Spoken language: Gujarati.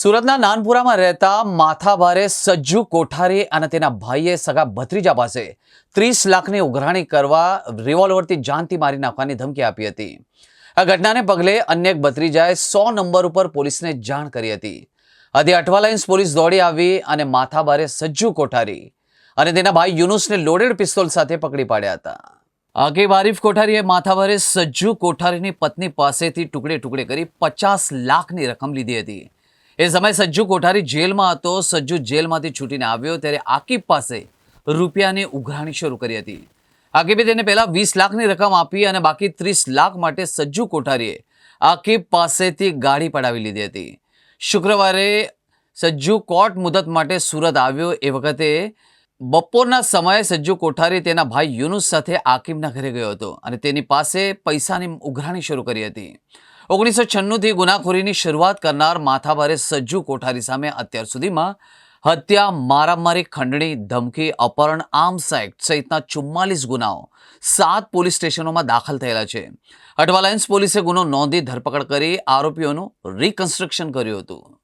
સુરતના નાનપુરામાં રહેતા માથાભારે સજ્જુ કોઠારી અને તેના ભાઈએ સગા ભત્રીજા પાસે ત્રીસ લાખની ઉઘરાણી કરવા રિવોલ્વરથી જાનથી મારી નાખવાની ધમકી આપી હતી. આ ઘટનાને પગલે અન્ય એક ભત્રીજાએ સો નંબર ઉપર પોલીસને જાણ કરી હતી. આથી અઠવા લાઇન્સ પોલીસ દોડી આવી અને માથાભારે સજ્જુ કોઠારી અને તેના ભાઈ યુનુસને લોડેડ પિસ્તોલ સાથે પકડી પાડ્યા હતા. આગે બારીફ કોઠારીએ માથાભારે સજ્જુ કોઠારીની પત્ની પાસેથી ટુકડે ટુકડે કરી પચાસ લાખની રકમ લીધી હતી. એ સમયે સજ્જુ કોઠારી જેલમાં હતો. સજ્જુ જેલમાંથી છૂટીને આવ્યો ત્યારે આકીબ પાસે રૂપિયાની ઉઘરાણી શરૂ કરી હતી. આકીબે તેને પહેલા વીસ લાખની રકમ આપી અને બાકી ત્રીસ લાખ માટે સજ્જુ કોઠારીએ આકીબ પાસેથી ગાડી પડાવી લીધી હતી. શુક્રવારે સજ્જુ કોર્ટ મુદત માટે સુરત આવ્યો. એ વખતે બપોરના સમયે સજ્જુ કોઠારી તેના ભાઈ યુનુસ સાથે આકીબના ઘરે ગયો હતો અને તેની પાસે પૈસાની ઉઘરાણી શરૂ કરી હતી. ઓગણીસો છન્નુંથી ગુનાખોરીની શરૂઆત કરનાર માથાભારે સજ્જુ કોઠારી સામે અત્યાર સુધીમાં હત્યા, મારામારી, ખંડણી, ધમકી, અપહરણ આર્મ્સ એક્ટ સહિતના ચુમ્માલીસ ગુનાઓ સાત પોલીસ સ્ટેશનોમાં દાખલ થયેલા છે. અઠવાલાયન્સ પોલીસે ગુનો નોંધી ધરપકડ કરી આરોપીઓનું રિકન્સ્ટ્રક્શન કર્યું હતું.